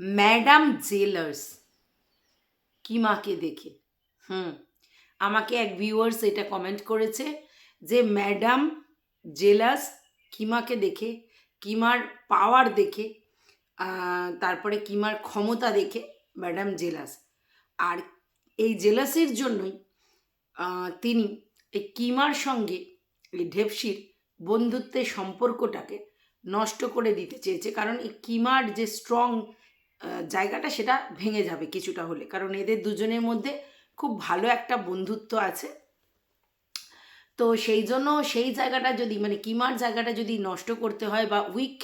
Madam জেলার্স। কিমাকে দেখে? হুম, আমাকে এক ভিউয়ার্স এটা কমেন্ট করেছে যে, ম্যাডাম জেলাস কিমাকে দেখে? কিমার পাওয়ার দেখে? তারপরে কিমার ক্ষমতা দেখে? ম্যাডাম জেলাস আর এই জেলাসের জন্যই তিনি এই কিমার সঙ্গে এই ঢেপসির বন্ধুত্বের সম্পর্কটাকে নষ্ট করে দিতে চেয়েছে। কারণ এই কিমার যে স্ট্রং জায়গাটা সেটা ভেঙে যাবে কিছুটা হলে। কারণ এদের দুজনের মধ্যে খুব ভালো একটা বন্ধুত্ব আছে। তো সেই জন্য সেই জায়গাটা যদি মানে কিমার জায়গাটা যদি নষ্ট করতে হয় বা উইক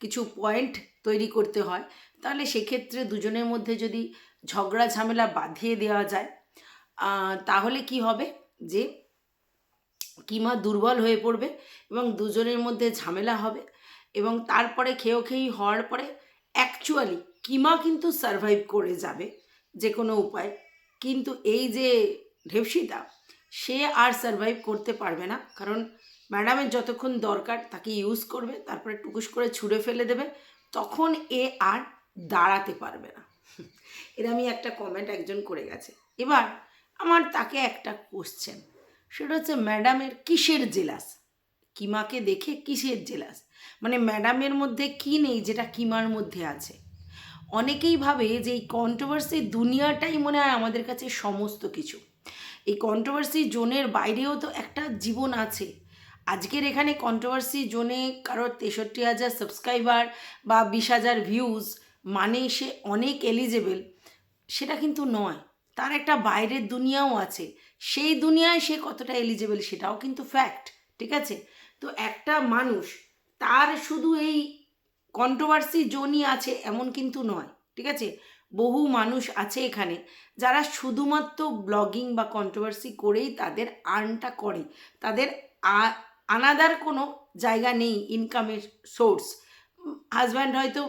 কিছু পয়েন্ট তৈরি করতে হয়, তাহলে সেক্ষেত্রে দুজনের মধ্যে যদি ঝগড়া ঝামেলা বাঁধিয়ে দেওয়া যায় তাহলে কি হবে? যে কিমা দুর্বল হয়ে পড়বে এবং দুজনের মধ্যে ঝামেলা হবে এবং তারপরে খেয়েও খেয়েই হওয়ার পরে অ্যাকচুয়ালি কিমা কিন্তু সারভাইভ করে যাবে যে কোনো উপায়। কিন্তু এই যে ঢেপসিতা সে আর সারভাইভ করতে পারবে না। কারণ ম্যাডামের যতক্ষণ দরকার তাকে ইউজ করবে, তারপরে টুকুস করে ছুঁড়ে ফেলে দেবে, তখন এ আর দাঁড়াতে পারবে না। এর আমি একটা কমেন্ট একজন করে গেছে। এবার আমার তাকে একটা কোশ্চেন সেটা হচ্ছে ম্যাডামের কিসের জেলাস? কিমাকে দেখে কিসের জেলাস? মানে ম্যাডামের মধ্যে কি নেই যেটা কিমার মধ্যে আছে? অনেকেই ভাবে যে এই কন্ট্রোভার্সি দুনিয়াটাই মনে হয় আমাদের কাছে সমস্ত কিছু। এই কন্ট্রোভার্সি জোনের বাইরেও তো একটা জীবন আছে। আজকের এখানে কন্ট্রোভার্সি জোনে কারোর তেষট্টি হাজার সাবস্ক্রাইবার বা বিশ হাজার ভিউজ মানে সে অনেক এলিজেবল সেটা কিন্তু নয়। তার একটা বাইরের দুনিয়াও আছে। সেই দুনিয়ায় সে কতটা এলিজেবল সেটাও কিন্তু ফ্যাক্ট ঠিক আছে? তো একটা মানুষ, তার শুধু এই কন্ট্রোভার্সি জোনই আছে, এমন কিন্তু নয়, ঠিক আছে? বহু মানুষ আছে এখানে যারা শুধুমাত্র ব্লগিং বা কন্ট্রোভার্সি করেই তাদের আর্নটা করে। তাদের আনাদার কোনো জায়গা নেই ইনকামের সোর্স। হাজব্যান্ড হয়তো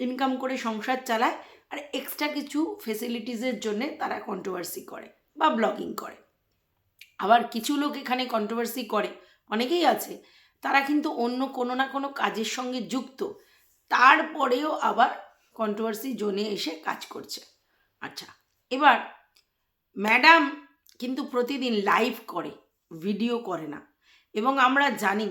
ইনকাম করে সংসার চালায়, আর এক্সট্রা কিছু ফেসিলিটিসের জন্যে তারা কন্ট্রোভার্সি করে বা ব্লগিং করে। আবার কিছু লোক এখানে কন্ট্রোভার্সি করে, অনেকেই আছে, তারা কিন্তু অন্য কোনো না কোনো কাজের সঙ্গে যুক্ত। তারপরেও আবার কন্ট্রোভার্সি জোনে এসে কাজ করছে। আচ্ছা এবার ম্যাডাম কিন্তু প্রতিদিন লাইভ করে ভিডিও করে না। এবং আমরা জানি,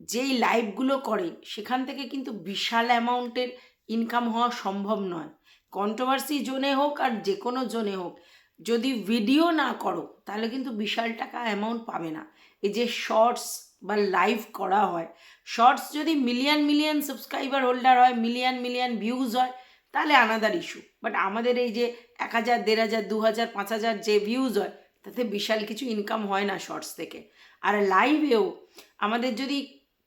যেই লাইভগুলো করে, সেখান থেকে কিন্তু বিশাল অ্যামাউন্টের ইনকাম হওয়া সম্ভব নয়। কন্ট্রোভার্সি জোনে হোক আর যে কোনো জোনে হোক, যদি ভিডিও না করো, তাহলে কিন্তু বিশাল টাকা অ্যামাউন্ট পাবে না। এই যে শর্টস বা লাইভ করা হয়। শর্টস যদি মিলিয়ন মিলিয়ন সাবস্ক্রাইবার হোল্ডার হয় মিলিয়ন মিলিয়ন ভিউজ হয়, তাহলে আনাদার ইস্যু বাট আমাদের এই যে এক হাজার, দেড় হাজার, দু হাজার, পাঁচ হাজার যে ভিউজ হয়, তাতে বিশাল কিছু ইনকাম হয় না শর্টস থেকে। আর লাইভেও আমাদের যদি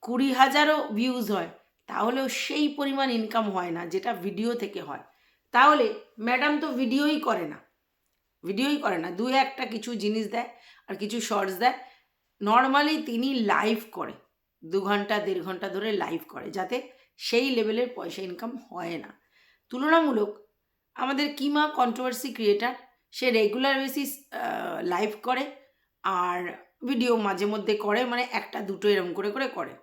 কুড়ি হাজারও ভিউজ হয়, তাহলেও সেই পরিমাণ ইনকাম হয় না যেটা ভিডিও থেকে হয়। তাহলে ম্যাডাম তো ভিডিওই করে না। ভিডিওই করে না, দু একটা কিছু জিনিস দেয় আর কিছু শর্টস দেয়। নর্মালি তিনি লাইভ করে, দু ঘণ্টা, দেড় ঘণ্টা ধরে লাইভ করে, যাতে সেই লেভেলের পয়সা ইনকাম হয় না। তুলনামূলক আমাদের কিমা কন্ট্রোভার্সি ক্রিয়েটার সে রেগুলার বেসিস লাইভ করে আর ভিডিও মাঝে মধ্যে করে মানে একটা, দুটো এরম করে করে করে।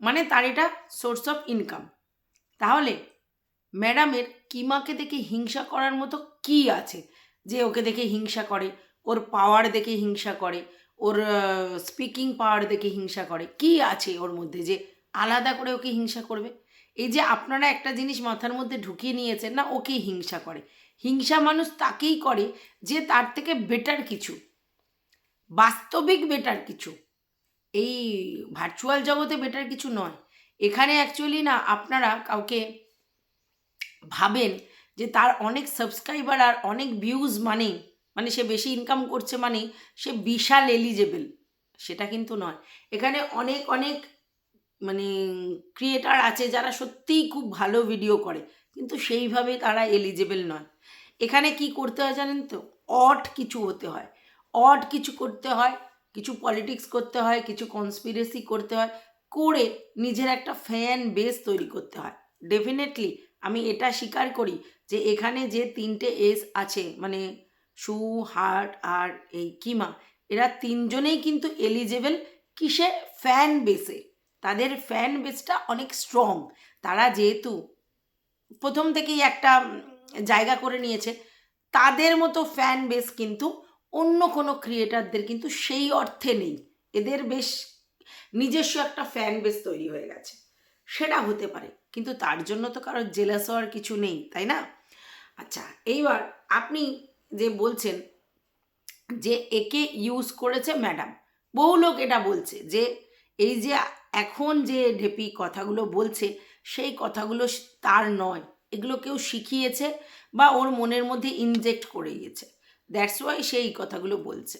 মানে তার এটা সোর্স অফ ইনকাম তাহলে ম্যাডামের কিমাকে দেখে হিংসা করার মতো কি আছে? যে ওকে দেখে হিংসা করে, ওর পাওয়ার দেখে হিংসা করে ওর স্পিকিং পাওয়ার দেখে হিংসা করে। কি আছে ওর মধ্যে যে আলাদা করে ওকে হিংসা করবে? এই যে আপনারা একটা জিনিস মাথার মধ্যে ঢুকিয়ে নিয়েছেন না, ওকে হিংসা করে। হিংসা মানুষ তাকেই করে যে তার থেকে বেটার কিছু। বাস্তবিক বেটার কিছু। এই ভার্চুয়াল জগতে বেটার কিছু নয়। এখানে অ্যাকচুয়ালি না আপনারা কাউকে ভাবেন যে তার অনেক সাবস্ক্রাইবার আর অনেক ভিউজ মানে মানে সে বেশি ইনকাম করছে মানে সে বিশাল এলিজেবল সেটা কিন্তু নয়। এখানে অনেক অনেক মানে ক্রিয়েটার আছে যারা সত্যিই খুব ভালো ভিডিও করে, কিন্তু সেইভাবে তারা এলিজেবল নয়। এখানে কি করতে হয় জানেন তো? অড কিছু হতে হয়। অড কিছু করতে হয়, কিছু পলিটিক্স করতে হয়, কিছু কনস্পিরেসি করতে হয়, করে নিজের একটা ফ্যান বেস তৈরি করতে হয়। ডেফিনেটলি আমি এটা স্বীকার করি যে এখানে যে তিনটে এস আছে মানে সু হার্ট আর এই কিমা, এরা তিনজনেই কিন্তু এলিজেবল কিসে? ফ্যান বেসে তাদের ফ্যান বেসটা অনেক স্ট্রং তারা যেহেতু প্রথম থেকেই একটা জায়গা করে নিয়েছে, তাদের মতো ফ্যান বেস কিন্তু অন্য কোনো ক্রিয়েটারদের কিন্তু সেই অর্থে নেই। এদের বেশ নিজস্ব একটা ফ্যান বেস তৈরি হয়ে গেছে। সেটা হতে পারে, কিন্তু তার জন্য তো কারোর জেলাস হওয়ার কিছু নেই, তাই না? আচ্ছা এইবার আপনি যে বলছেন যে একে ইউজ করেছে ম্যাডাম বহু লোক এটা বলছে যে এই যে এখন যে ঢেপি কথাগুলো বলছে, সেই কথাগুলো তার নয়। এগুলো কেউ শিখিয়েছে বা ওর মনের মধ্যে ইনজেক্ট করে গিয়েছে। দ্যাটস ওয়াই সেই কথাগুলো বলছে।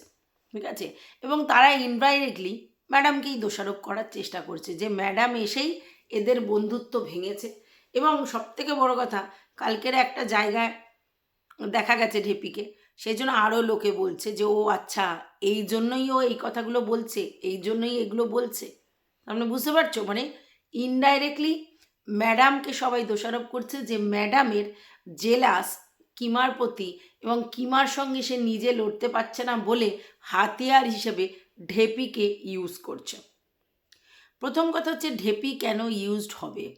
ঠিক আছে? এবং তারা ইনডাইরেক্টলি ম্যাডামকেই দোষারোপ করার চেষ্টা করছে যে ম্যাডাম এসেই এদের বন্ধুত্ব ভেঙেছে। এবং সবথেকে বড় কথা, কালকের একটা জায়গায় দেখা গেছে ঢেপিকে। সেই জন্য আরও লোকে বলছে যে, ও আচ্ছা এই জন্যই ও এই কথাগুলো বলছে, এই জন্যই এগুলো বলছে। আপনি বুঝতে পারছ? মানে ইনডাইরেক্টলি ম্যাডামকে সবাই দোষারোপ করছে যে ম্যাডামের জেলাস কিমার প্রতি এবং কিমার সঙ্গে সে নিজে লড়তে পারছে না বলে হাতিয়ার হিসেবে ঢেপিকে ইউজ করছে। প্রথম কথা হচ্ছে ঢেপি কেন ইউজড হবে?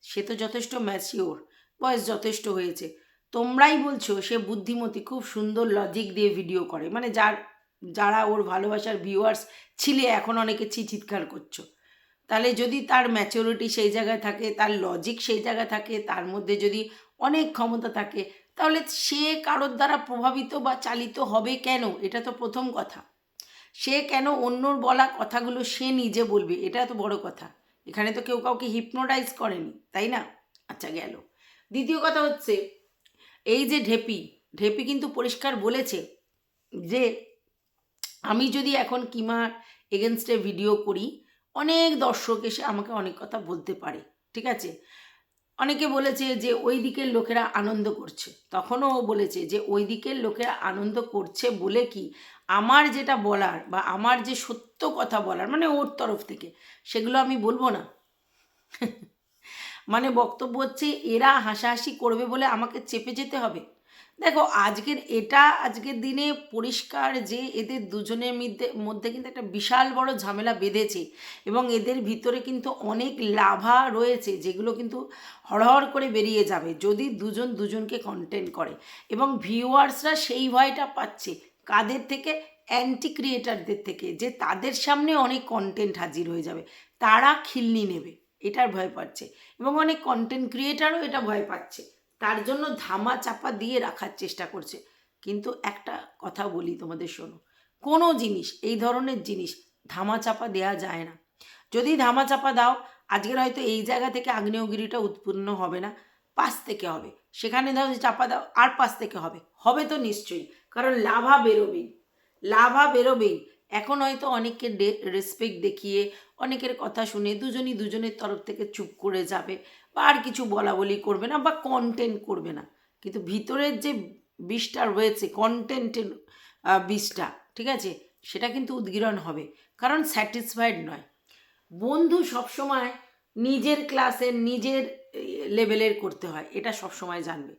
সে তো যথেষ্ট ম্যাচিওর বয়স যথেষ্ট হয়েছে। তোমরাই বলছো সে বুদ্ধিমতী খুব সুন্দর লজিক দিয়ে ভিডিও করে। মানে যার, যারা ওর ভালোবাসার ভিউয়ার্স ছিলে, এখন অনেকে ছি চিৎকার করছ। তাহলে যদি তার ম্যাচুরিটি সেই জায়গায় থাকে, তার লজিক সেই জায়গায় থাকে, তার মধ্যে যদি অনেক ক্ষমতা থাকে, তাহলে সে কারোর দ্বারা প্রভাবিত বা চালিত হবে কেন? এটা তো প্রথম কথা। সে কেন অন্যর বলা কথাগুলো সে নিজে বলবে? এটা তো বড় কথা। এখানে তো কেউ কাউকে হিপনোটাইজ করেনি, তাই না? আচ্ছা গেল। দ্বিতীয় কথা হচ্ছে এই যে ঢেপি ঢেপি কিন্তু পরিষ্কার বলেছে যে আমি যদি এখন কিমার এগেনস্টে ভিডিও করি, অনেক দর্শক এসে আমাকে অনেক কথা বলতে পারে, ঠিক আছে? অনেকে বলেছে যে ওই দিকের লোকেরা আনন্দ করছে, তখনও ও বলেছে যে ওই দিকের লোকেরা আনন্দ করছে বলে কি আমার যেটা বলার বা আমার যে সত্য কথা বলার মানে ওর তরফ থেকে, সেগুলো আমি বলব না। মানে বক্তব্য হচ্ছে, এরা হাসাহাসি করবে বলে আমাকে চেপে যেতে হবে। দেখো, আজকের এটা, আজকের দিনে পরিষ্কার যে এদের দুজনের মধ্যে মধ্যে কিন্তু একটা বিশাল বড় ঝামেলা বেঁধেছে এবং এদের ভিতরে কিন্তু অনেক লাভা রয়েছে যেগুলো কিন্তু হড়হড় করে বেরিয়ে যাবে যদি দুজন দুজনকে কন্টেন্ট করে এবং ভিউয়ার্সরা সেই ভয়টা পাচ্ছে কাদের থেকে? অ্যান্টি ক্রিয়েটারদের থেকে যে তাদের সামনে অনেক কন্টেন্ট হাজির হয়ে যাবে, তারা খিল্লি নেবে। এটার ভয় পাচ্ছে। এবং অনেক কন্টেন্ট ক্রিয়েটারও এটা ভয় পাচ্ছে। তার জন্য ধামা চাপা দিয়ে রাখার চেষ্টা করছে। কিন্তু একটা কথা বলি তোমাদের শোনো। কোনো জিনিস, এই ধরনের জিনিস ধামা চাপা দেওয়া যায় না। যদি ধামা চাপা দাও, আজকের হয়তো এই জায়গা থেকে আগ্নেয়গিরিটা উৎপন্ন হবে না, পাশ থেকে হবে। সেখানে যে চাপা দাও, আর পাশ থেকে হবে। হবে তো নিশ্চয়ই, কারণ লাভা বেরোবেই। লাভা বেরোবেই এখন হয়তো অনেককে রেসপেক্ট দেখিয়ে অনেকের কথা শুনে দুজনই দুজনের তরফ থেকে চুপ করে যাবে বা আর কিছু বলা বলি করবে না বা কন্টেন্ট করবে না। কিন্তু ভিতরের যে বিষটা রয়েছে কন্টেন্টের বিষটা, ঠিক আছে? সেটা কিন্তু উদ্গীরণ হবে। কারণ স্যাটিসফাইড নয়। বন্ধু সবসময় নিজের ক্লাসের নিজের লেভেলের করতে হয়। এটা সবসময় জানবে।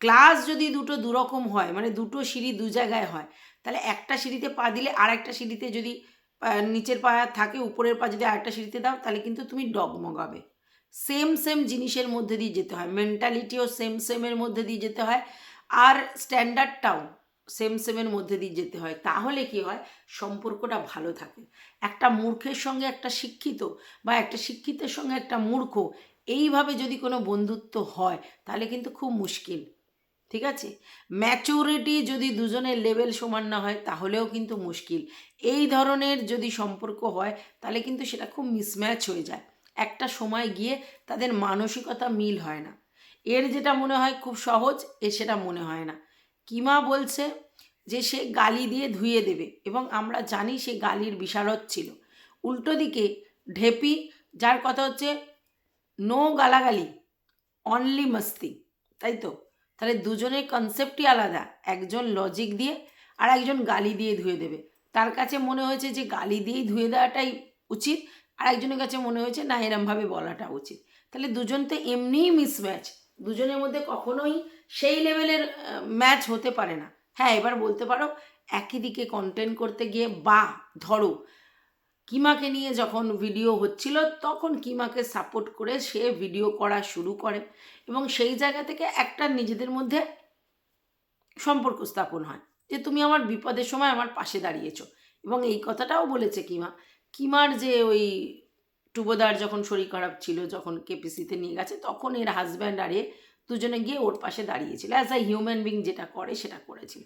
ক্লাস যদি দুটো দুরকম হয় মানে দুটো সিঁড়ি দু জায়গায় হয়, তাহলে একটা সিঁড়িতে পা দিলে আর একটা সিঁড়িতে যদি নিচের পা থাকে, উপরের পা যদি আরেকটা সিঁড়িতে দাও, তাহলে কিন্তু তুমি ডগমগাবে। সেম সেম জিনিসের মধ্যে দিয়ে যেতে হয়, মেন্টালিটিও সেম, সেমের মধ্যে দিয়ে যেতে হয়, আর স্ট্যান্ডার্ডটাও সেম, সেমের মধ্যে দিয়ে যেতে হয়, তাহলে কি হয়, সম্পর্কটা ভালো থাকে। একটা মূর্খের সঙ্গে একটা শিক্ষিত বা একটা শিক্ষিতের সঙ্গে একটা মূর্খ, এইভাবে যদি কোনো বন্ধুত্ব হয়, তাহলে কিন্তু খুব মুশকিল। ঠিক আছে? ম্যাচুরিটি যদি দুজনের লেভেল সমান না হয়, তাহলেও কিন্তু মুশকিল। এই ধরনের যদি সম্পর্ক হয়, তাহলে কিন্তু সেটা খুব মিসম্যাচ হয়ে যায়। একটা সময় গিয়ে তাদের মানসিকতা মিল হয় না। এর যেটা মনে হয় খুব সহজ, এর সেটা মনে হয় না। কিমা বলছে যে সে গালি দিয়ে ধুয়ে দেবে এবং আমরা জানি সে গালির বিশারদ ছিল। উল্টো দিকে ঢেপি, যার কথা হচ্ছে নো গালাগালি অনলি মস্তি তাই তো? তাহলে দুজনের কনসেপ্টই আলাদা। একজন লজিক দিয়ে আর একজন গালি দিয়ে ধুয়ে দেবে। তার কাছে মনে হয়েছে যে গালি দিয়েই ধুয়ে দেওয়াটাই উচিত, আর একজনের কাছে মনে হয়েছে না, এরমভাবে বলাটা উচিত। তাহলে দুজন তো এমনিই মিসম্যাচ দুজনের মধ্যে কখনোই সেই লেভেলের ম্যাচ হতে পারে না। হ্যাঁ এবার বলতে পারো, একই দিকে কন্টেন্ট করতে গিয়ে বা ধরো। কিমাকে নিয়ে যখন ভিডিও হচ্ছিল, তখন কিমাকে সাপোর্ট করে সে ভিডিও করা শুরু করে এবং সেই জায়গা থেকে একটা নিজেদের মধ্যে সম্পর্ক স্থাপন হয়। যে তুমি আমার বিপদের সময় আমার পাশে দাঁড়িয়েছো। এবং এই কথাটাও বলেছে কিমা। কিমার যে ওই টুবোদার যখন শরীর খারাপ ছিল, যখন কেপিসিতে নিয়ে গেছে, তখন এর হাজব্যান্ড আর দুজনে গিয়ে ওর পাশে দাঁড়িয়েছিল। অ্যাজ আ হিউম্যান বিং যেটা করে, সেটা করেছিল।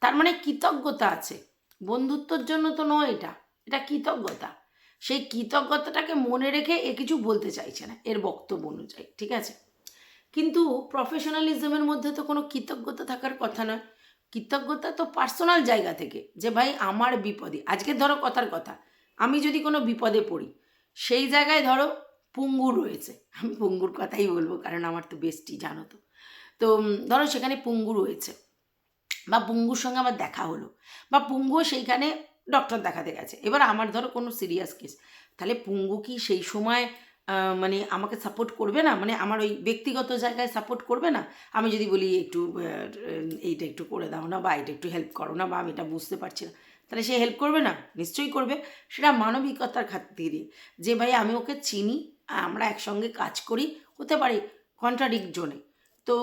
তার মানে কৃতজ্ঞতা আছে। বন্ধুত্বর জন্য তো নয় এটা। এটা কৃতজ্ঞতা। সেই কৃতজ্ঞতাটাকে মনে রেখে এ কিছু বলতে চাইছে না, এর বক্তব্য অনুযায়ী, ঠিক আছে? কিন্তু প্রফেশনালিজমের মধ্যে তো কোনো কৃতজ্ঞতা থাকার কথা নয়। কৃতজ্ঞতা তো পার্সোনাল জায়গা থেকে, যে ভাই আমার বিপদে, আজকে ধরো কথার কথা, আমি যদি কোনো বিপদে পড়ি, সেই জায়গায় ধরো পুঙ্গু রয়েছে, আমি পুঙ্গুর কথাই বলব, কারণ আমার তো বেস্টি, জানো তো। তো ধরো সেখানে পুঙ্গু রয়েছে, বা পুঙ্গুর সঙ্গে আমার দেখা হলো, বা পুঙ্গুও সেইখানে ডক্টর দেখাতে গেছে। এবার আমার ধরো কোনো সিরিয়াস কেস তাহলে পুঙ্গু কি সেই সময় মানে আমাকে সাপোর্ট করবে না? মানে আমার ওই ব্যক্তিগত জায়গায় সাপোর্ট করবে না? আমি যদি বলি একটু এইটা একটু করে দাও না বা এটা একটু হেল্প করো না বা আমি এটা বুঝতে পারছি না, তাহলে সে হেল্প করবে না? নিশ্চয়ই করবে। সেটা মানবিকতার খাতিরে যে ভাই আমি ওকে চিনি, আমরা একসঙ্গে কাজ করি, হতে পারি কন্ট্রাডিক্ট জোনে। তো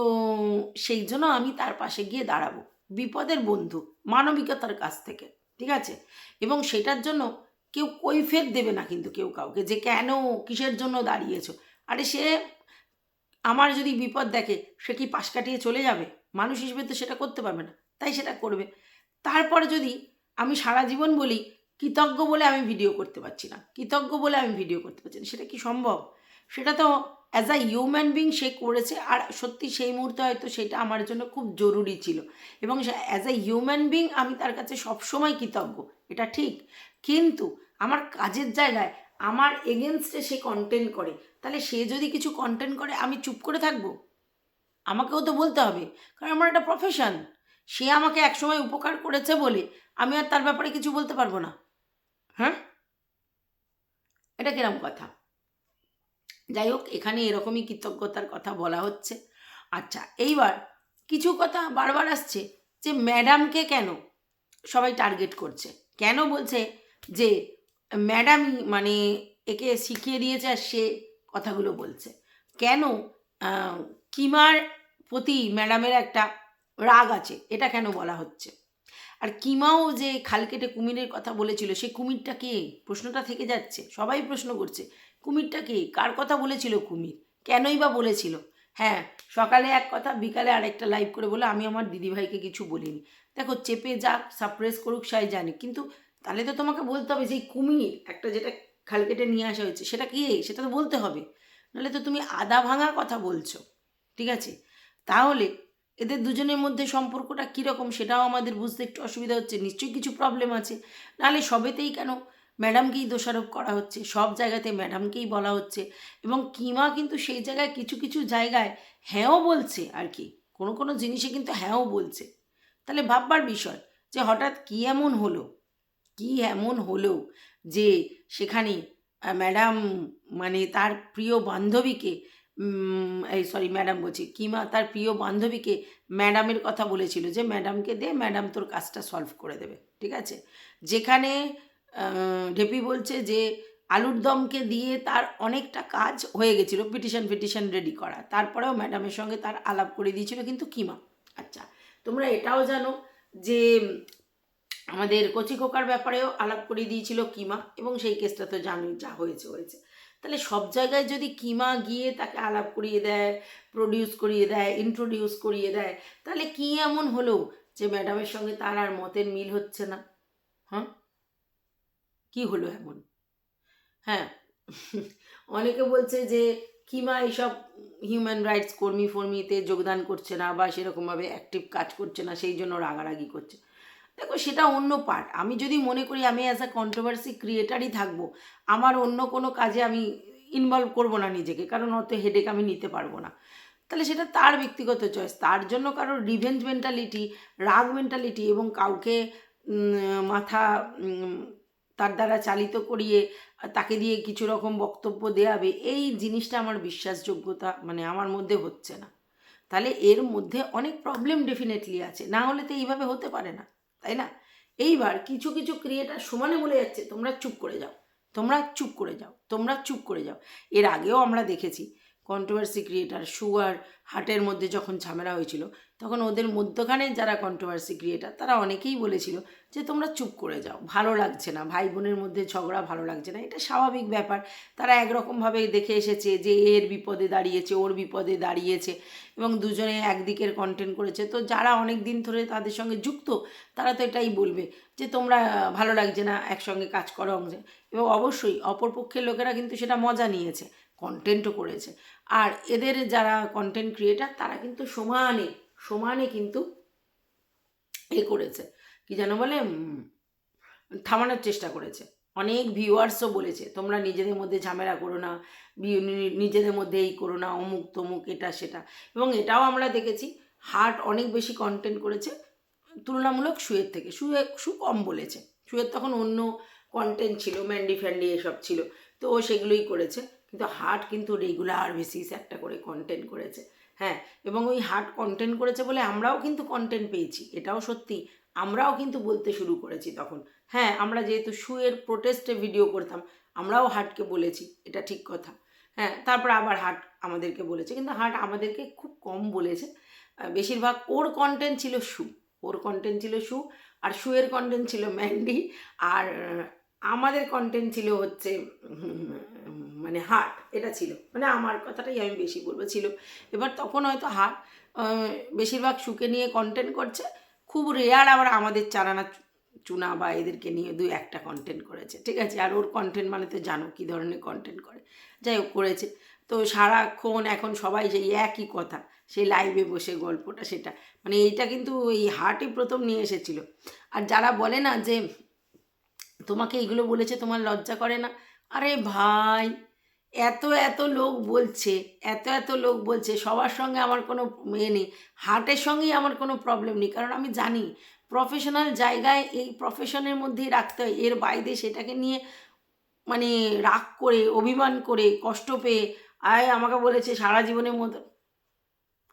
সেই জন্য আমি তার পাশে গিয়ে দাঁড়াবো। বিপদের বন্ধু, মানবিকতার কাছ থেকে। ঠিক আছে? এবং সেটার জন্য কেউ কৈফের দেবে না কিন্তু কেউ কাউকে যে কেন কিসের জন্য দাঁড়িয়েছো? আরে সে আমার যদি বিপদ দেখে, সে কি পাশ কাটিয়ে চলে যাবে? মানুষ হিসেবে তো সেটা করতে পারবে না, তাই সেটা করবে। তারপরে যদি আমি সারা জীবন বলি, কৃতজ্ঞ বলে আমি ভিডিও করতে পারছি না, কৃতজ্ঞ বলে আমি ভিডিও করতে পারছি না সেটা কি সম্ভব? সেটা তো অ্যাজ আ হিউম্যান বিং সে করেছে, আর সত্যি সেই মুহূর্তে হয়তো সেটা আমার জন্য খুব জরুরি ছিল। এবং অ্যাজ আ হিউম্যান বিং আমি তার কাছে সবসময় কৃতজ্ঞ, এটা ঠিক। কিন্তু আমার কাজের জায়গায় আমার এগেনস্টে সে কন্টেন্ট করে, তাহলে সে যদি কিছু কন্টেন্ট করে, আমি চুপ করে থাকব? আমাকেও তো বলতে হবে, কারণ আমার একটা প্রফেশন সে আমাকে একসময় উপকার করেছে বলে আমি আর তার ব্যাপারে কিছু বলতে পারব না। হ্যাঁ? এটা কিরম কথা? যাই হোক এখানে এরকমই কৃতজ্ঞতার কথা বলা হচ্ছে। আচ্ছা এইবার কিছু কথা বারবার আসছে যে ম্যাডামকে কেন সবাই টার্গেট করছে? কেন বলছে যে ম্যাডামই মানে একে শিখিয়ে দিয়েছে আর সে কথাগুলো বলছে? কেন কিমার প্রতি ম্যাডামের একটা রাগ আছে, এটা কেন বলা হচ্ছে? আর কিমাও যে খাল কেটে কুমিরের কথা বলেছিল, সেই কুমিরটা কে? প্রশ্নটা থেকে যাচ্ছে, সবাই প্রশ্ন করছে। কুমিরটা কে? কার কথা বলেছিল কুমির? কেনই বা বলেছিল? হ্যাঁ সকালে এক কথা, বিকালে আরেকটা লাইভ করে বলে আমি আমার দিদিভাইকে কিছু বলিনি। দেখো, চেপে যাক সাপ্রেস করুক সাই জানি। কিন্তু তাহলে তো তোমাকে বলতে হবে যে কুমির একটা যেটা খাল কেটে নিয়ে আসা হয়েছে, সেটা কি? সেটা তো বলতে হবে। নাহলে তো তুমি আদা ভাঙা কথা বলছো। ঠিক আছে? তাহলে এদের দুজনের মধ্যে সম্পর্কটা কীরকম সেটাও আমাদের বুঝতে একটু অসুবিধা হচ্ছে। নিশ্চয়ই কিছু প্রবলেম আছে। নাহলে সবেতেই কেন ম্যাডামকেই দোষারোপ করা হচ্ছে, সব জায়গাতে ম্যাডামকেই বলা হচ্ছে এবং কিমা কিন্তু সেই জায়গায় কিছু কিছু জায়গায় হ্যাঁও বলছে আর কি, কোনো কোনো জিনিসে কিন্তু হ্যাঁও বলছে। তাহলে ভাববার বিষয় যে হঠাৎ কী এমন হলো, কি এমন হলো যে সেখানে ম্যাডাম মানে তার প্রিয় বান্ধবীকে এই সরি ম্যাডাম বলছি, কিমা তার প্রিয় বান্ধবীকে ম্যাডামের কথা বলেছিল যে ম্যাডামকে দে, ম্যাডাম তোর কাজটা সলভ করে দেবে, ঠিক আছে? যেখানে ঢেপি বলছে যে আলুর দমকে দিয়ে তার অনেকটা কাজ হয়ে গেছিল, পিটিশন পিটিশন রেডি করা। তারপরেও ম্যাডামের সঙ্গে তার আলাপ করে দিয়েছিল, কিন্তু কিমা আচ্ছা তোমরা এটাও জানো যে আমাদের কচি খোকার ব্যাপারেও আলাপ করে দিয়েছিল কিমা এবং সেই কেসটা তো জানোই, যা হয়েছে হয়েছে। তাহলে সব জায়গায় যদি কিমা গিয়ে তাকে আলাপ করিয়ে দেয় প্রডিউস করিয়ে দেয় ইন্ট্রোডিউস করিয়ে দেয়, তাহলে কি এমন হলো যে ম্যাডামের সঙ্গে তার আর মতের মিল হচ্ছে না? হ্যাঁ? কি হলো এমন? হ্যাঁ অনেকে বলছে যে কিমা এইসব হিউম্যান রাইটস কর্মী ফর্মীতে যোগদান করছে না বা সেরকমভাবে অ্যাক্টিভ কাজ করছে না, সেই জন্য রাগারাগি করছে। দেখো, সেটা অন্য পার্ট আমি যদি মনে করি আমি অ্যাজ আ কন্ট্রোভার্সি ক্রিয়েটারই থাকব, আমার অন্য কোনো কাজে আমি ইনভলভ করব না নিজেকে, কারণ অত হেডেক আমি নিতে পারব না। তাহলে সেটা তার ব্যক্তিগত চয়েস তার জন্য কারোর রিভেঞ্জ মেন্টালিটি রাগ মেন্টালিটি এবং কাউকে মাথা তার দ্বারা চালিত করিয়ে তাকে দিয়ে কিছু রকম বক্তব্য দেওয়াবে এই জিনিসটা আমার বিশ্বাসযোগ্যতা মানে আমার মধ্যে হচ্ছে না। তাহলে এর মধ্যে অনেক প্রবলেম ডেফিনেটলি আছে, না হলে তো এইভাবে হতে পারে না, তাই না? এইবার কিছু কিছু ক্রিয়েটার সমানে বলে যাচ্ছে, তোমরা চুপ করে যাও, তোমরা চুপ করে যাও, তোমরা চুপ করে যাও। এর আগেও আমরা দেখেছি কন্ট্রোভার্সি ক্রিয়েটার সুগার হার্টের মধ্যে যখন ঝামেলা হয়েছিল তখন ওদের মধ্যখানে যারা কন্ট্রোভার্সি ক্রিয়েটার তারা অনেকেই বলেছিল যে, তোমরা চুপ করে যাও, ভালো লাগছে না ভাই বোনের মধ্যে ঝগড়া ভালো লাগছে না। এটা স্বাভাবিক ব্যাপার। তারা একরকমভাবে দেখে এসেছে যে এর বিপদে দাঁড়িয়েছে, ওর বিপদে দাঁড়িয়েছে এবং দুজনে একদিকের কন্টেন্ট করেছে। তো যারা অনেক দিন ধরে তাদের সঙ্গে যুক্ত, তারা তো এটাই বলবে যে, তোমরা ভালো লাগছে না, একসঙ্গে কাজ করো অংশে। এবং অবশ্যই অপরপক্ষের লোকেরা কিন্তু সেটা মজা নিয়েছে কন্টেন্টও করেছে। আর এদের যারা কন্টেন্ট ক্রিয়েটার তারা কিন্তু সমানে সমানে কিন্তু এ করেছে। কি যেন বলে থামানোর চেষ্টা করেছে। অনেক ভিউয়ার্সও বলেছে, তোমরা নিজেদের মধ্যে ঝামেলা করো না নিজেদের মধ্যে এই করো না, অমুক, তমুক, এটা, সেটা। এবং এটাও আমরা দেখেছি, হার্ট অনেক বেশি কন্টেন্ট করেছে, তুলনামূলক শুয়ের থেকে। শুয়ে শু কম বলেছে। শুয়ের তখন অন্য কন্টেন্ট ছিল, ম্যান্ডি ফ্যান্ডি এসব ছিল, তো সেগুলোই করেছে। কিন্তু হার্ট কিন্তু রেগুলার বেসিস একটা করে কন্টেন্ট করেছে। হ্যাঁ এবং ওই হার্ট কন্টেন্ট করেছে বলে আমরাও কিন্তু কন্টেন্ট পেয়েছি, এটাও সত্যি। আমরাও কিন্তু বলতে শুরু করেছি তখন। হ্যাঁ আমরা যেহেতু শুয়ের প্রোটেস্টে ভিডিও করতাম, আমরাও হার্টকে বলেছি, এটা ঠিক কথা। হ্যাঁ তারপর আবার হার্ট আমাদেরকে বলেছে, কিন্তু হার্ট আমাদেরকে খুব কম বলেছে। বেশিরভাগ ওর কন্টেন্ট ছিল শু ওর কন্টেন্ট ছিল শু আর শুয়ের কন্টেন্ট ছিল ম্যান্ডি, আর আমাদের কন্টেন্ট ছিল হচ্ছে মানে হার্ট এটা ছিল। মানে আমার কথাটাই আমি বেশি বলব, ছিল। এবার তখন হয়তো হার্ট বেশিরভাগ শুকে নিয়ে কন্টেন্ট করছে। খুব রেয়ার আবার আমাদের চারানা চুনা বা এদেরকে নিয়ে দু একটা কন্টেন্ট করেছে, ঠিক আছে? আর ওর কন্টেন্ট মানে তো জানো কী ধরনের কন্টেন্ট করে। যাই হোক, করেছে। তো সারাক্ষণ এখন সবাই সেই একই কথা, সেই লাইভে বসে গল্পটা সেটা। মানে এইটা কিন্তু এই হার্টই প্রথম নিয়ে এসেছিল। আর যারা বলে না যে তোমাকে এইগুলো বলেছে, তোমার লজ্জা করে না, আরে ভাই এত এত লোক বলছে, এত এত লোক বলছে, সবার সঙ্গে আমার কোনো ইয়ে নেই, হার্টের সঙ্গেই আমার কোনো প্রবলেম নেই, কারণ আমি জানি প্রফেশনাল জায়গায় এই প্রফেশনের মধ্যেই রাখতে হয়, এর বাইরে সেটাকে নিয়ে মানে রাগ করে, অভিমান করে, কষ্ট পেয়ে, আয় আমাকে বলেছে সারা জীবনের মতো,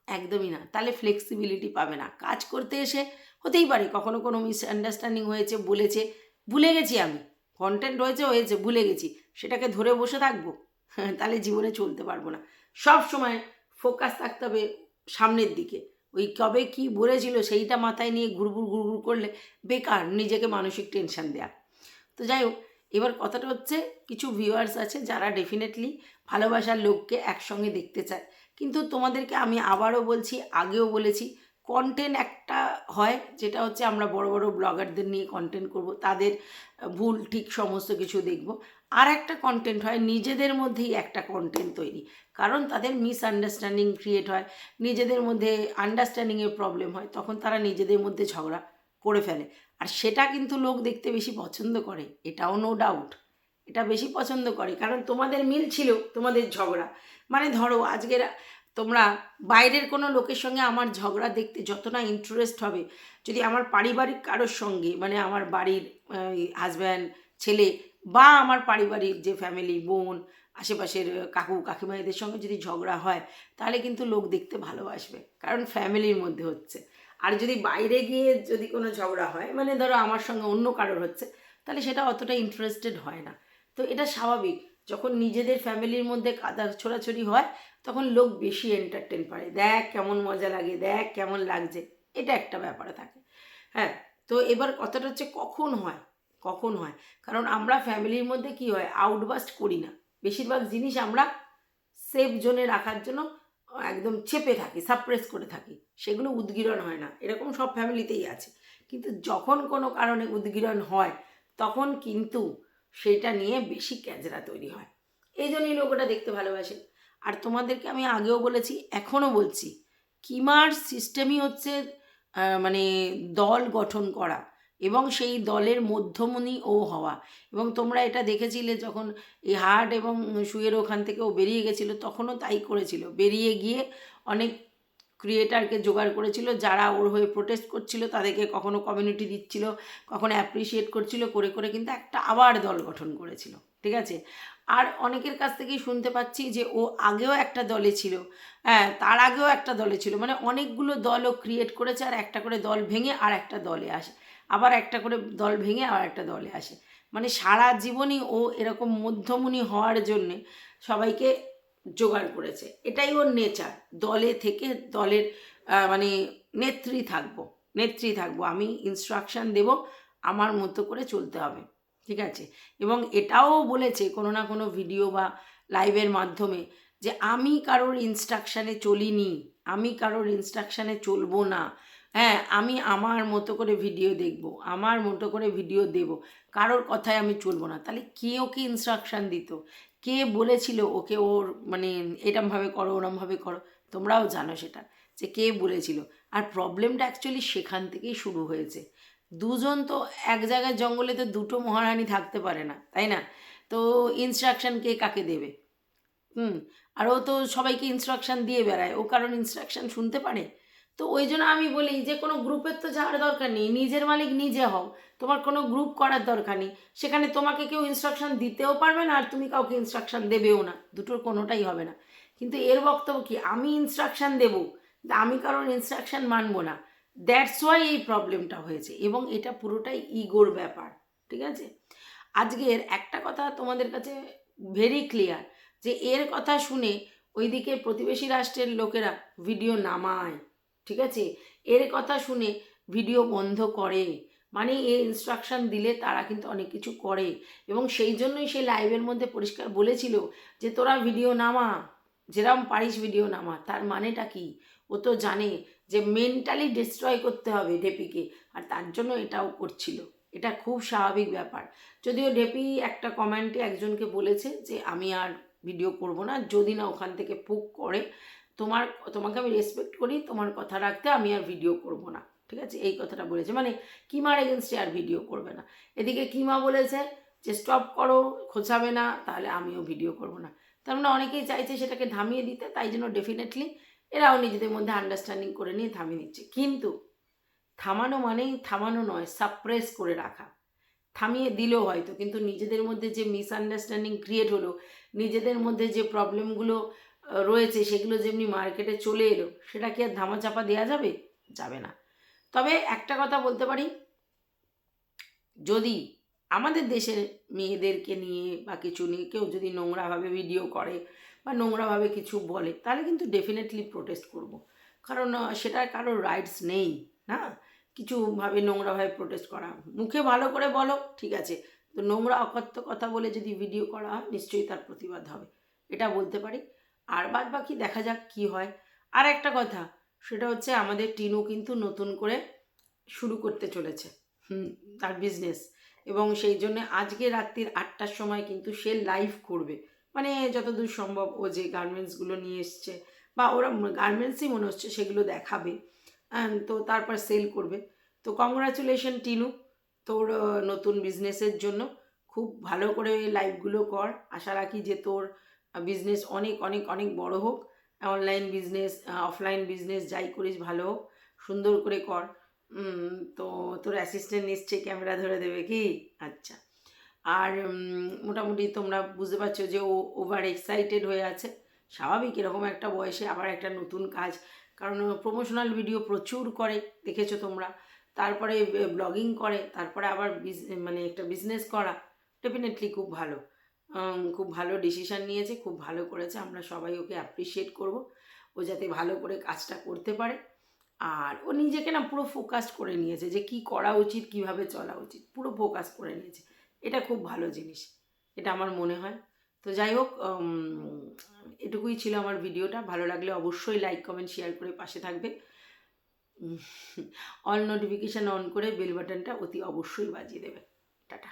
একদমই না, তাহলে ফ্লেক্সিবিলিটি পাবে না, কাজ করতে এসে হতেই পারে, কখনো কোনো মিসআন্ডারস্ট্যান্ডিং হয়েছে, বলেছে, ভুলে গেছি আমি কন্টেন্ট হয়েছে হয়েছে, ভুলে গেছি, সেটাকে ধরে বসে থাকব তাহলে জীবনে চলতে পারব না। সব সময় ফোকাস থাকতে হবে সামনের দিকে। ওই কবে কি বলেছিল সেইটা মাথায় নিয়ে ঘুরঘুর ঘুরঘুর করলে বেকার, নিজেকে মানসিক টেনশন দেয়া। তো যাই হোক, এবার কথাটা হচ্ছে কিছু ভিউয়ার্স আছে যারা ডেফিনেটলি ভালোবাসার লোককে একসঙ্গে দেখতে চায়। কিন্তু তোমাদেরকে আমি আবারও বলছি, আগেও বলেছি কন্টেন্ট একটা হয়, যেটা হচ্ছে আমরা বড় বড় ব্লগারদের নিয়ে কন্টেন্ট করব, তাদের ভুল, ঠিক সমস্ত কিছু দেখব। আর একটা কন্টেন্ট হয়, নিজেদের মধ্যেই একটা কন্টেন্ট তৈরি। কারণ তাদের মিসআন্ডারস্ট্যান্ডিং ক্রিয়েট হয়, নিজেদের মধ্যে আন্ডারস্ট্যান্ডিংয়ের প্রবলেম হয়, তখন তারা নিজেদের মধ্যে ঝগড়া করে ফেলে। আর সেটা কিন্তু লোক দেখতে বেশি পছন্দ করে, এটাও নো ডাউট এটা বেশি পছন্দ করে, কারণ তোমাদের মিল ছিল তোমাদের ঝগড়া। মানে ধরো, আজকের তোমরা বাইরের কোনো লোকের সঙ্গে আমার ঝগড়া দেখতে যতটা ইন্টারেস্ট হবে, যদি আমার পারিবারিক কারোর সঙ্গে মানে আমার বাড়ির হাজব্যান্ড ছেলে বা আমার পারিবারিক যে ফ্যামিলি বোন, আশেপাশের কাকু কাকিমা এদের সঙ্গে যদি ঝগড়া হয়, তাহলে কিন্তু লোক দেখতে ভালোবাসবে। কারণ ফ্যামিলির মধ্যে হচ্ছে। আর যদি বাইরে গিয়ে যদি কোনো ঝগড়া হয় মানে ধরো আমার সঙ্গে অন্য কারোর হচ্ছে, তাহলে সেটা অতটা ইন্টারেস্টেড হয় না। তো এটা স্বাভাবিক। যখন নিজেদের ফ্যামিলির মধ্যে কাদা ছোড়াছড়ি হয়, তখন লোক বেশি এন্টারটেন পারে দেখ কেমন মজা লাগে, দেখ কেমন লাগছে। এটা একটা ব্যাপারে থাকে। হ্যাঁ তো এবার কথাটা হচ্ছে কখন হয়? কখন হয়? কারণ আমরা ফ্যামিলির মধ্যে কি হয়? আউটবাস্ট করি না। বেশিরভাগ জিনিস আমরা সেফ জোনে রাখার জন্য একদম চেপে থাকি সাপ্রেস করে থাকি। সেগুলো উদ্গীরণ হয় না। এরকম সব ফ্যামিলিতেই আছে। কিন্তু যখন কোনো কারণে উদ্গীরণ হয়, তখন কিন্তু সেটা নিয়ে বেশি ক্যাজরা তৈরি হয়। এই জন্যই লোক ওটা দেখতে ভালোবাসে। আর তোমাদেরকে আমি আগেও বলেছি, এখনও বলছি, কিমার সিস্টেমই হচ্ছে মানে দল গঠন করা এবং সেই দলের মধ্যমণি ও হওয়া। এবং তোমরা এটা দেখেছিলে যখন এই হার্ট এবং শুয়ের ওখান থেকে ও বেরিয়ে গেছিল, তখনও তাই করেছিল। বেরিয়ে গিয়ে অনেক ক্রিয়েটারকে জোগাড় করেছিল, যারা ওর হয়ে প্রোটেস্ট করছিল, তাদেরকে কখনো কমিউনিটি দিচ্ছিল, কখনো অ্যাপ্রিসিয়েট করছিল, করে করে কিন্তু একটা আবার দল গঠন করেছিল, ঠিক আছে? আর অনেকের কাছ থেকেই শুনতে পাচ্ছি যে ও আগেও একটা দলে ছিল হ্যাঁ তার আগেও একটা দলে ছিল মানে অনেকগুলো দলও ক্রিয়েট করেছে, আর একটা করে দল ভেঙে আর একটা দলে আসে, আবার একটা করে দল ভেঙে আর একটা দলে আসে মানে সারা জীবনই ও এরকম মধ্যমণি হওয়ার জন্যে সবাইকে জোগাড় করেছে। এটাই ওর নেচার দলে থেকে দলের মানে নেত্রী থাকব নেত্রী থাকব। আমি ইনস্ট্রাকশান দেব, আমার মতো করে চলতে হবে। ঠিক আছে? এবং এটাও বলেছে কোনো না কোনো ভিডিও বা লাইভের মাধ্যমে যে, আমি কারোর ইনস্ট্রাকশানে চলিনি। আমি কারোর ইনস্ট্রাকশানে চলবো না। হ্যাঁ আমি আমার মতো করে ভিডিও দেখব, আমার মতো করে ভিডিও দেব। কারোর কথায় আমি চলবো না। তাহলে কে ওকে ইনস্ট্রাকশান দিত? কে বলেছিল ওকে ওর মানে এরমভাবে করো, ওরমভাবে করো? তোমরাও জানো সেটা, যে কে বলেছিল। আর প্রবলেমটা অ্যাকচুয়ালি সেখান থেকেই শুরু হয়েছে। দুজন তো এক জায়গায় জঙ্গলে তো দুটো মহারানী থাকতে পারে না, তাই না? তো ইনস্ট্রাকশন কে কাকে দেবে? হুম, আর ও তো সবাইকে ইনস্ট্রাকশন দিয়ে বেড়ায়। ও কারণ ইনস্ট্রাকশান শুনতে পারে? তো ওই জন্য আমি বলি যে কোনো গ্রুপের তো যাওয়ার দরকার নেই, নিজের মালিক নিজে হও, তোমার কোনো গ্রুপ করার দরকার নেই। সেখানে তোমাকে কেউ ইনস্ট্রাকশন দিতেও পারবে না আর তুমি কাউকে ইনস্ট্রাকশন দেবেও না, দুটোর কোনোটাই হবে না। কিন্তু এর বক্তব্য কি? আমি ইনস্ট্রাকশন দেবো আমি কারোর ইনস্ট্রাকশন মানবো না। দ্যাটস ওয়াই এই প্রবলেমটা হয়েছে এবং এটা পুরোটাই ইগোর ব্যাপার, ঠিক আছে? আজকের একটা কথা তোমাদের কাছে ভেরি ক্লিয়ার যে এর কথা শুনে ওইদিকে প্রতিবেশী রাষ্ট্রের লোকেরা ভিডিও নামায়। ঠিক আছে? এর কথা শুনে ভিডিও বন্ধ করে। মানে এই ইনস্ট্রাকশন দিলে তারা কিন্তু অনেক কিছু করে। এবং সেই জন্যই সে লাইভের মধ্যে পরিষ্কার বলেছিল যে, তোরা ভিডিও নামা। যেরম পারিস ভিডিও নামা। তার মানেটা কি? ও তো জানে যে মেন্টালি ডিস্ট্রয় করতে হবে ডেপিকে। আর তার জন্য এটাও করছিল। এটা খুব স্বাভাবিক ব্যাপার। যদিও ডেপি একটা কমেন্টে একজনকে বলেছে যে, আমি আর ভিডিও করব না। যদি না ওখান থেকে পুক করে তোমার, তোমাকে আমি রেসপেক্ট করি, তোমার কথা রাখতে আমি আর ভিডিও করব না। ঠিক আছে? এই কথাটা বলেছে। মানে কিমার এগেনস্টে আর ভিডিও করবে না। এদিকে কিমা বলেছে যে স্টপ করো, খোঁচাবে না, তাহলে আমিও ভিডিও করব না। তার মানে অনেকেই চাইছে সেটাকে থামিয়ে দিতে, তাই জন্য ডেফিনেটলি এরাও নিজেদের মধ্যে আন্ডারস্ট্যান্ডিং করে নিয়ে থামিয়ে দিচ্ছে। কিন্তু থামানো মানেই থামানো নয় সাপ্রেস করে রাখা। থামিয়ে দিলেও হয়তো, কিন্তু নিজেদের মধ্যে যে মিসআন্ডারস্ট্যান্ডিং ক্রিয়েট হলো, নিজেদের মধ্যে যে প্রবলেমগুলো রয়েছে, সেগুলো যেমনি মার্কেটে চলে এলো, সেটা কি আর ধামাচাপা দেওয়া যাবে? যাবে না। তবে একটা কথা বলতে পারি, যদি আমাদের দেশের মেয়েদেরকে নিয়ে বা কিছু নিয়ে কেউ যদি নোংরাভাবে ভিডিও করে বা নোংরাভাবে কিছু বলে, তাহলে কিন্তু ডেফিনেটলি প্রোটেস্ট করব। কারণ সেটা কারোর রাইটস নেই, না? কিছুভাবে নোংরাভাবে প্রোটেস্ট করা। মুখে ভালো করে বলো, ঠিক আছে। তো নোংরা অকথ্য কথা বলে যদি ভিডিও করা হয়, নিশ্চয়ই তার প্রতিবাদ হবে। এটা বলতে পারি। আর বাদ বাকি দেখা যাক কি হয়। আর একটা কথা, সেটা হচ্ছে আমাদের টিনু কিন্তু নতুন করে শুরু করতে চলেছে, হুম, তার বিজনেস এবং সেই জন্য আজকে রাত্রির আটটার সময় কিন্তু সে লাইভ করবে। মানে যতদূর সম্ভব ও যে গার্মেন্টসগুলো নিয়ে এসছে বা ওরা গার্মেন্টসই মনে হচ্ছে সেগুলো দেখাবে তো তারপর সেল করবে। তো কংগ্রাচুলেশন টিনু তোর নতুন বিজনেসের জন্য। খুব ভালো করে লাইভগুলো কর। আশা রাখি যে তোর বিজনেস অনেক অনেক অনেক বড় হোক। অনলাইন বিজনেস অফলাইন বিজনেস যাই করিস ভালো হোক, সুন্দর করে কর। তো তোর অ্যাসিস্ট্যান্ট নিশ্চয়ই ক্যামেরা ধরে দেবে কি? আচ্ছা। আর মোটামুটি তোমরা বুঝতে পারছ যে ও ওভার এক্সাইটেড হয়ে আছে। স্বাভাবিক এরকম একটা বয়সে আবার একটা নতুন কাজ। কারণ প্রমোশনাল ভিডিও প্রচুর করে, দেখেছ তোমরা। তারপরে ব্লগিং করে, তারপরে আবার মানে একটা বিজনেস করা ডেফিনেটলি খুব ভালো। খুব ভালো ডিসিশান নিয়েছে, খুব ভালো করেছে। আমরা সবাই ওকে অ্যাপ্রিসিয়েট করব। ও যাতে ভালো করে কাজটা করতে পারে। আর ও নিজেকে না পুরো ফোকাস করে নিয়েছে যে কি করা উচিত, কীভাবে চলা উচিত। পুরো ফোকাস করে নিয়েছে। এটা খুব ভালো জিনিস। এটা আমার মনে হয়। তো যাই হোক এটুকুই ছিল আমার ভিডিওটা। ভালো লাগলে অবশ্যই লাইক কমেন্ট শেয়ার করে পাশে থাকবে। অল নোটিফিকেশান অন করে বেল বাটনটা অতি অবশ্যই বাজিয়ে দেবে। টাটা।